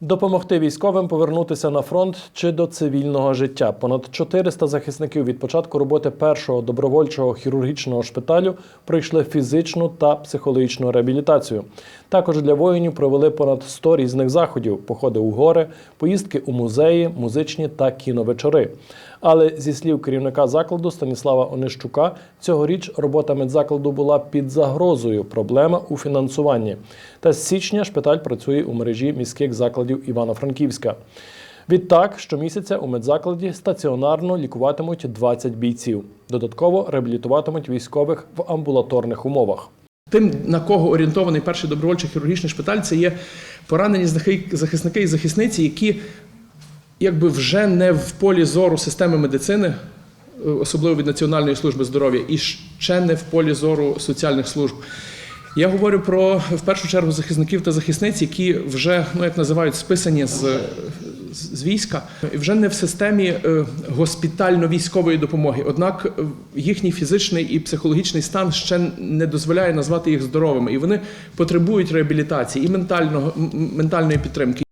Допомогти військовим повернутися на фронт чи до цивільного життя. Понад 400 захисників від початку роботи першого добровольчого хірургічного шпиталю пройшли фізичну та психологічну реабілітацію. Також для воїнів провели понад 100 різних заходів: походи у гори, поїздки у музеї, музичні та кіновечори. Але зі слів керівника закладу Станіслава Онищука, цьогоріч робота медзакладу була під загрозою. Проблема у фінансуванні. Та з січня шпиталь працює у мережі міських закладів Івано-Франківська. Відтак, щомісяця у медзакладі стаціонарно лікуватимуть 20 бійців. Додатково реабілітуватимуть військових в амбулаторних умовах. Тим, на кого орієнтований перший добровольчий хірургічний шпиталь, це є поранені захисники і захисниці, які якби вже не в полі зору системи медицини, е, особливо від Національної служби здоров'я, і ще не в полі зору соціальних служб. Я говорю про в першу чергу захисників та захисниць, які вже, ну як називають, списані з, з війська, вже не в системі е, госпітально-військової допомоги. Однак е, їхній фізичний і психологічний стан ще не дозволяє назвати їх здоровими, і вони потребують реабілітації і ментального ментальної підтримки.